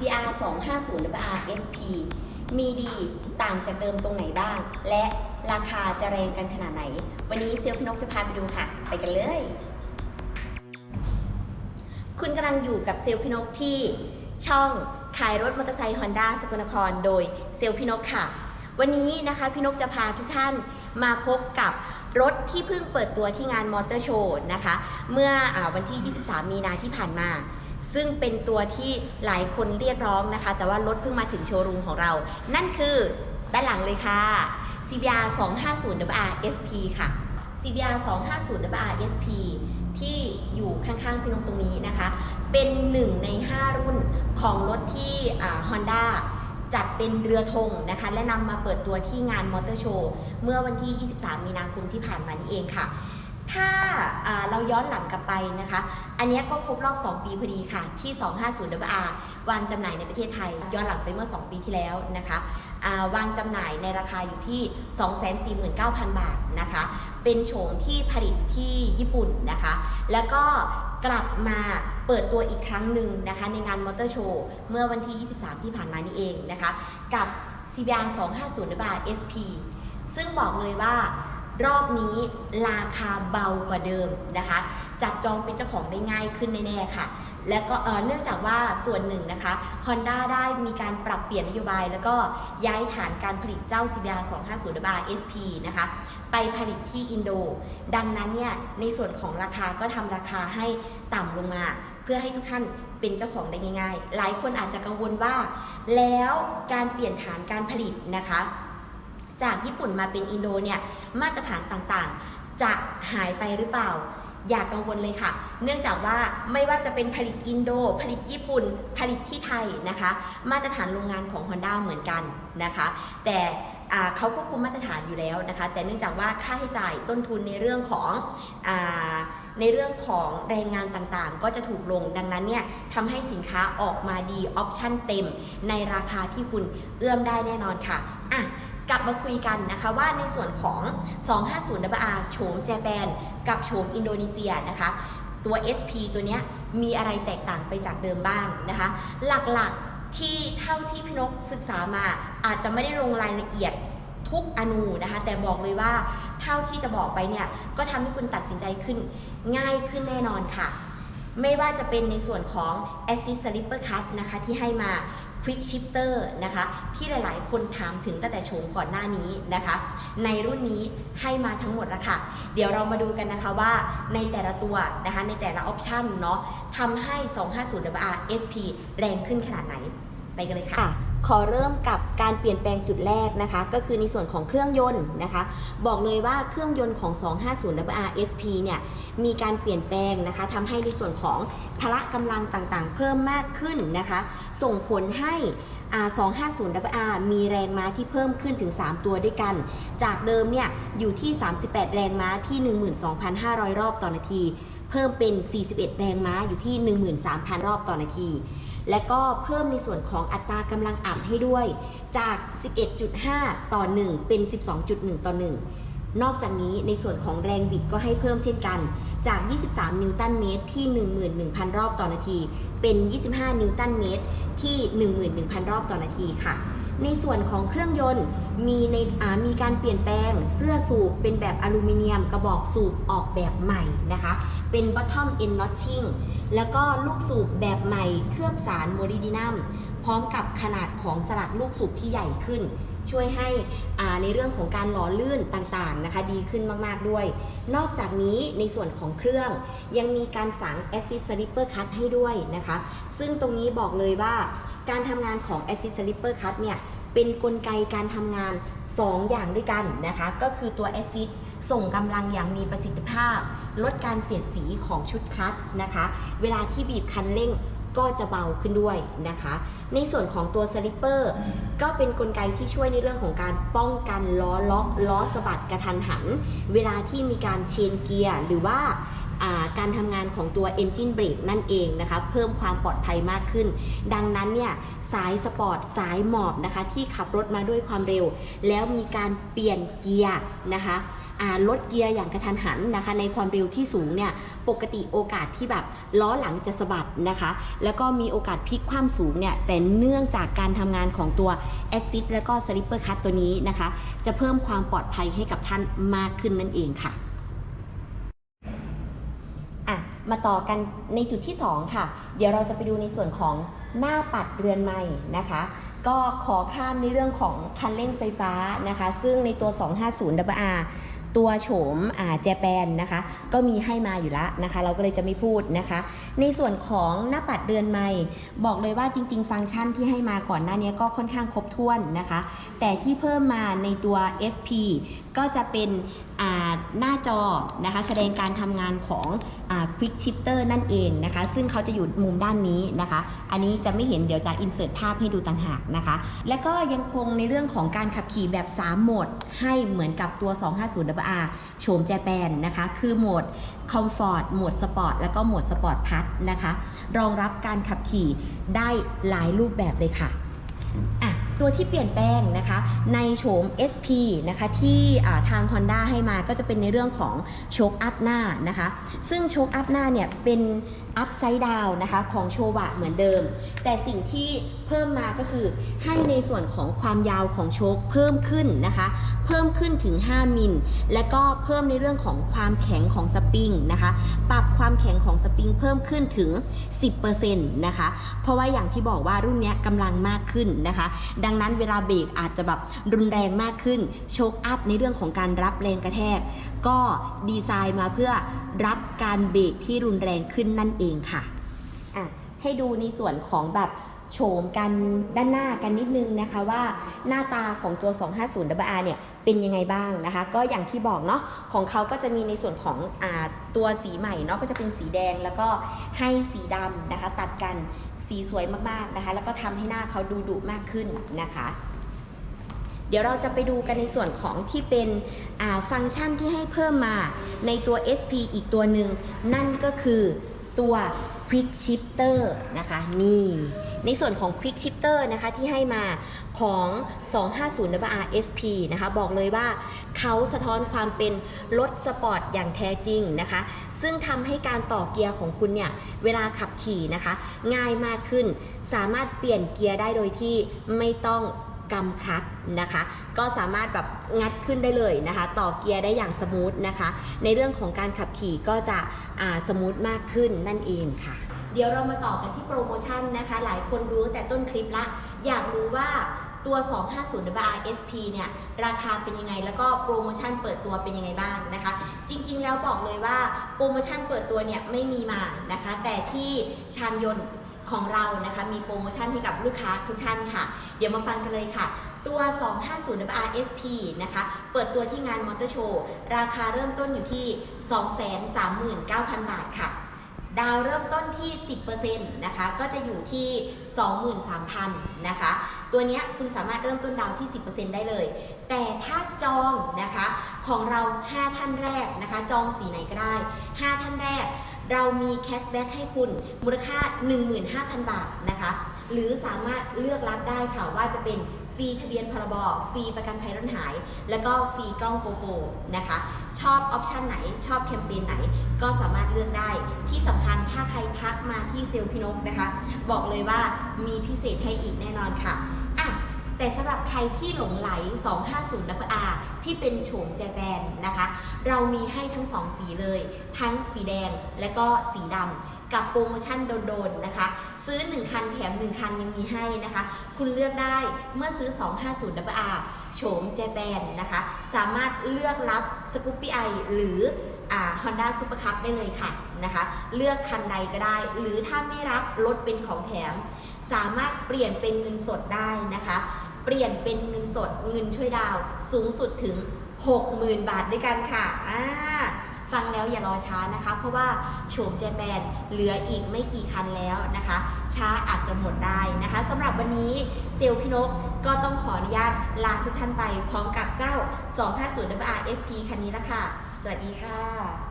CBR 250 WR SP มีดีต่างจากเดิมตรงไหนบ้าง และราคาจะแรงกันขนาดไหน วันนี้เซลพนกจะพาไปดูค่ะ ไปกันเลย คุณกำลังอยู่กับเซลพินกที่ช่องขายรถมอเตอร์ไซค์ฮอนด้าสกลนคร โดยเซลพินกค่ะ วันนี้นะคะพี่นกจะพาทุกท่านมาพบกับรถที่เพิ่งเปิดตัวที่งานมอเตอร์โชว์นะคะ เมื่ออวันที่ 23 มีนาที่ผ่านมา ซึ่งเป็นตัวที่หลายคนเรียกร้องนะคะ แต่ว่ารถเพิ่งมาถึงโชว์รูมของเรา นั่นคือด้านหลังเลยค่ะ CBR 250 WR SP ค่ะ CBR 250 WR SP ที่อยู่ข้างๆพี่นกตรงนี้นะคะ เป็นหนึ่งใน 5 รุ่นของรถที่ฮอนด้าจัดเป็นเรือธงนะคะ และนำมาเปิดตัวที่งานมอเตอร์โชว์ เมื่อวันที่ 23 มีนาคมที่ผ่านมานี่เองค่ะ เราย้อนหลังกลับไปนะคะ อันนี้ก็ครบรอบ 2 ปีพอดีค่ะ ที่ 250 WR วางจำหน่ายในประเทศไทย ย้อนหลังไปเมื่อ 2 ปีที่แล้วนะคะาวางจำหน่ายในราคาอยู่ที่ 249,000 บาทนะคะ เป็นโฉมที่ผลิตที่ญี่ปุ่นนะคะ แล้วก็กลับมาเปิดตัวอีกครั้งหนึ่งนะคะ ในงานมอเตอร์โชว์เมื่อวันที่ 23 ที่ผ่านมานี่เองนะคะ กับ CBR 250 WR SP ซึ่งบอกเลยว่า รอบนี้ราคาเบากว่าเดิมนะคะ จับจองเป็นเจ้าของได้ง่ายขึ้นแน่ๆค่ะ และก็เนื่องจากว่าส่วนหนึ่งนะคะ Honda ได้มีการปรับเปลี่ยนนโยบาย แล้วก็ย้ายฐานการผลิตเจ้า CBR 250 WR SP นะคะ ไปผลิตที่อินโด ดังนั้นเนี่ยในส่วนของราคาก็ทำราคาให้ต่ำลงมา เพื่อให้ทุกท่านเป็นเจ้าของได้ง่าย ๆ หลายคนอาจจะกังวลว่า แล้วการเปลี่ยนฐานการผลิตนะคะ จากญี่ปุ่นมาเป็นอินโดเนี่ยมาตรฐานต่างๆ จะหายไปหรือเปล่า อย่ากกังวลเลยค่ะ เนื่องจากว่าไม่ว่าจะเป็นผลิตอินโด ผลิตญี่ปุ่น ผลิตที่ไทยนะคะ มาตรฐานโรงงานของ Honda เหมือนกันนะคะ แต่เขาควบคุมมาตรฐานอยู่แล้วนะคะ แต่เนื่องจากว่าค่าใช้จ่ายต้นทุนในเรื่องของอในเรื่องของแรงงานต่างๆ ก็จะถูกลงดังนั้นเนี่ยทำให้สินค้าออกมาดีออปชั่นเต็ม ในราคาที่คุณเอื้อมได้แน่นอนค่ะ กลับมาคุยกันนะคะว่าในส่วนของ 250 WR โฉมเจแปนกับโฉมอินโดนีเซียนะคะ ตัว SP ตัวเนี้ยมีอะไรแตกต่างไปจากเดิมบ้างนะคะ หลักๆที่เท่าที่พี่นกศึกษามาอาจจะไม่ได้ลงรายละเอียดทุกอนูนะคะ แต่บอกเลยว่าเท่าที่จะบอกไปเนี่ย ก็ทำให้คุณตัดสินใจขึ้น ง่ายขึ้นแน่นอนค่ะ ไม่ว่าจะเป็นในส่วนของ Assist Slipper Cut นะคะที่ให้มา Quick Shifter นะคะที่หลายๆ คนถามถึงตั้งแต่โฉมก่อนหน้านี้นะคะ ในรุ่นนี้ให้มาทั้งหมดแล้วค่ะ เดี๋ยวเรามาดูกันนะคะว่าในแต่ละตัวนะคะในแต่ละออปชันเนาะทำให้ 250 WR SP แรงขึ้นขนาดไหน ไปกันเลยค่ะ ขอเริ่มกับการเปลี่ยนแปลงจุดแรกนะคะ ก็คือในส่วนของเครื่องยนต์นะคะ บอกเลยว่าเครื่องยนต์ของ 250 WR SP เนี่ยมีการเปลี่ยนแปลงนะคะทำให้ในส่วนของพละกำลังต่างๆ เพิ่มมากขึ้นนะคะ ส่งผลให้อ่า250 WR มีแรงม้าที่เพิ่มขึ้นถึง 3 ตัวด้วยกัน จากเดิมเนี่ยอยู่ที่ 38 แรงม้าที่ 12,500 รอบต่อนาที เพิ่มเป็น 41 แรงม้าอยู่ที่ 13,000 รอบต่อนาที และก็เพิ่มในส่วนของอัตรากำลังอัดให้ด้วย จาก 11.5 ต่อ 1 เป็น 12.1 ต่อ 1 นอกจากนี้ในส่วนของแรงบิดก็ให้เพิ่มเช่นกัน จาก 23 นิวตันเมตรที่ 11,000 รอบต่อนาที เป็น 25 นิวตันเมตรที่ 11,000 รอบต่อนาทีค่ะ ในส่วนของเครื่องยนต์มีในมีการเปลี่ยนแปลงเสื้อสูบเป็นแบบอลูมิเนียมกระบอกสูบออกแบบใหม่นะคะ เป็น bottom end notching แล้วก็ลูกสูบแบบใหม่เคลือบสารโมลิดินัมพร้อมกับขนาดของสลักลูกสูบที่ใหญ่ขึ้น ช่วยให้อ่าในเรื่องของการหล่อลื่นต่างๆนะคะ ดีขึ้นมากๆด้วย นอกจากนี้ในส่วนของเครื่องยังมีการฝัง Assist Slipper Cut ให้ด้วยนะคะ ซึ่งตรงนี้บอกเลยว่าการทำงานของ Assist Slipper Cut เนี่ย เป็นนกลไกการทำงาน 2 อย่างด้วยกันนะคะ ก็คือตัว Assist ส่งกำลังอย่างมีประสิทธิภาพ ลดการเสียดสีของชุดคลัตช์นะคะ เวลาที่บีบคันเร่งก็จะเบาขึ้นด้วยนะคะ ในส่วนของตัวสลิปเปอร์ก็เป็นนกลไกที่ช่วยในเรื่องของการป้องกันล้อล็อกล้อสะบัดกระทันหัน เวลาที่มีการเชนเกียร์หรือว่า การทำงานของตัว Engine Brake นั่นเองนะคะเพิ่มความปลอดภัยมากขึ้น ดังนั้นเนี่ยสายสปอร์ตสายหมอบนะคะที่ขับรถมาด้วยความเร็ว แล้วมีการเปลี่ยนเกียร์นะคะลดเกียร์อย่างกระทันหันนะคะในความเร็วที่สูงเนี่ยปกติโอกาสที่แบบล้อหลังจะสะบัดนะคะ แล้วก็มีโอกาสพลิกคว่ำสูงเนี่ยแต่เนื่องจากการทำงานของตัว Assist แล้วก็ Slipper Cut ตัวนี้นะคะ จะเพิ่มความปลอดภัยให้กับท่านมากขึ้นนั่นเองค่ะ มาต่อกันในจุดที่ 2 ค่ะ เดี๋ยวเราจะไปดูในส่วนของหน้าปัดเรือนใหม่นะคะ ก็ขอข้ามในเรื่องของคันเร่งไฟฟ้านะคะ ซึ่งในตัว 250 WR ตัวโฉมอ่าเจแปนนะคะ ก็มีให้มาอยู่แล้วนะคะ เราก็เลยจะไม่พูดนะคะ ในส่วนของหน้าปัดเรือนใหม่ บอกเลยว่าจริง ๆ ฟังก์ชันที่ให้มาก่อนหน้านี้ก็ค่อนข้างครบถ้วนนะคะ แต่ที่เพิ่มมาในตัว SP ก็จะเป็น หน้าจอนะคะแสดงการทำงานของอ Quick Shifter นั่นเองนะคะ ซึ่งเขาจะอยู่มุมด้านนี้นะคะ อันนี้จะไม่เห็นเดี๋ยวจะ insert ภาพให้ดูต่างหากนะคะ และก็ยังคงในเรื่องของการขับขี่แบบ 3 โหมด ให้เหมือนกับตัว 250WR โฉมแจแปนนะคะ คือโหมด Comfort โหมด Sport แล้วก็โหมด Sport Plus นะคะ รองรับการขับขี่ได้หลายรูปแบบเลยค่ะอะ ตัวที่เปลี่ยนแปลงนะคะในโฉม SP นะคะที่ทาง Honda ให้มาก็จะเป็นในเรื่องของโชคอัพหน้านะคะ ซึ่งโชคอัพหน้าเนี่ยเป็นอัพไซด์ดาวนะคะของโชวะเหมือนเดิม แต่สิ่งที่ เพิ่มมาก็คือให้ในส่วนของความยาวของโชคเพิ่มขึ้นนะคะ เพิ่มขึ้นถึง 5 มิล และก็เพิ่มในเรื่องของความแข็งของสปริงนะคะ ปรับความแข็งของสปริงเพิ่มขึ้นถึง 10%นะคะ เพราะว่าอย่างที่บอกว่ารุ่นนี้กำลังมากขึ้นนะคะ ดังนั้นเวลาเบรกอาจจะแบบรุนแรงมากขึ้น โชคอัพในเรื่องของการรับแรงกระแทก ก็ดีไซน์มาเพื่อรับการเบรกที่รุนแรงขึ้นนั่นเองค่ะ อะ ให้ดูในส่วนของแบบ โฉมกันด้านหน้ากันนิดนึงนะคะว่าหน้าตาของตัว 250 WR เนี่ยเป็นยังไงบ้างนะคะ ก็อย่างที่บอกเนาะของเขาก็จะมีในส่วนของอตัวสีใหม่เนาะก็จะเป็นสีแดงแล้วก็ให้สีดำนะคะ ตัดกันสีสวยมากๆนะคะ แล้วก็ทำให้หน้าเขาดูดุมากขึ้นนะคะเดี๋ยวเราจะไปดูกันในส่วนของที่เป็นฟังก์ชันที่ให้เพิ่มมาในตัว SP อีกตัวหนึ่ง นั่นก็คือตัว Quick Shifter นะคะ นี่ ในส่วนของ Quick Shifter นะคะที่ให้มาของ 250 WR SP นะคะบอกเลยว่าเขาสะท้อนความเป็นรถสปอร์ตอย่างแท้จริงนะคะ ซึ่งทำให้การต่อเกียร์ของคุณเนี่ยเวลาขับขี่นะคะ ง่ายมากขึ้น สามารถเปลี่ยนเกียร์ได้โดยที่ไม่ต้องกำคลัตนะคะ ก็สามารถแบบงัดขึ้นได้เลยนะคะ ต่อเกียร์ได้อย่างสมูทนะคะ ในเรื่องของการขับขี่ก็จะสมูทมากขึ้นนั่นเองค่ะ เดี๋ยวเรามาต่อกันที่โปรโมชั่นนะคะ หลายคนดูตั้แต่ต้นคลิปละ อยากรู้ว่าตัว 250 WR SP เนี่ย ราคาเป็นยังไง แล้วก็โปรโมชั่นเปิดตัวเป็นยังไงบ้างนะคะ จริงๆ แล้วบอกเลยว่าโปรโมชั่นเปิดตัวเนี่ยไม่มีมานะคะ แต่ที่ชานยนต์ของเรานะคะ มีโปรโมชั่นให้กับลูกค้าทุกท่านค่ะ เดี๋ยวมาฟังกันเลยค่ะ ตัว 250 WR SP นะคะ เปิดตัวที่งานมอเตอร์โชว์ ราคาเริ่มต้นอยู่ที่ 239,000 บาทค่ะ ดาวเริ่มต้นที่ 10%นะคะ ก็จะอยู่ที่ 23,000 นะคะ ตัวนี้คุณสามารถเริ่มต้นดาวที่ 10%ได้เลย แต่ถ้าจองนะคะของเรา 5 ท่านแรกนะคะ จองสีไหนก็ได้ 5 ท่านแรก เรามีแคชแบ็กให้คุณมูลค่า 15,000 บาทนะคะ หรือสามารถเลือกรับได้ค่ะว่าจะเป็นฟรีทะเบียนพรบฟรีประกันภัยร้นหาย แล้วก็ฟรีกล้องโกโปนะคะ ชอบออปชันไหน ชอบแคมเปญไหน ก็สามารถเลือกได้ ที่สำคัญถ้าใครทักมาที่เซลล์พี่นกนะคะ บอกเลยว่ามีพิเศษให้อีกแน่นอนค่ะ แต่สำหรับใครที่หลงไหล 250 WR ที่เป็นโฉมแจแปนนะคะ เรามีให้ทั้ง 2 สีเลย ทั้งสีแดงและก็สีดำกับโปรโมชั่นโดนๆนะคะ ซื้อ 1 คันแถม 1 คันยังมีให้นะคะ คุณเลือกได้เมื่อซื้อ 250 WR โฉมแจแปนนะคะ สามารถเลือกรับสกูปปี้ไอหรืออ่า Honda Super Cup ได้เลยค่ะนะคะ เลือกคันใดก็ได้ หรือถ้าไม่รับลดเป็นของแถม สามารถเปลี่ยนเป็นเงินสดได้นะคะ เปลี่ยนเป็นเงินสดเงินช่วยดาวสูงสุดถึง 60,000 บาทด้วยกันค่ะอ่าฟังแล้วอย่ารอช้านะคะ เพราะว่าโฉมเจแปนเหลืออีกไม่กี่คันแล้วนะคะ ช้าอาจจะหมดได้นะคะสำหรับวันนี้เซลพี่นกก็ต้องขออนุญาตลาทุกท่านไปพร้อมกับเจ้า 250 WR SP คันนี้ละค่ะ สวัสดีค่ะ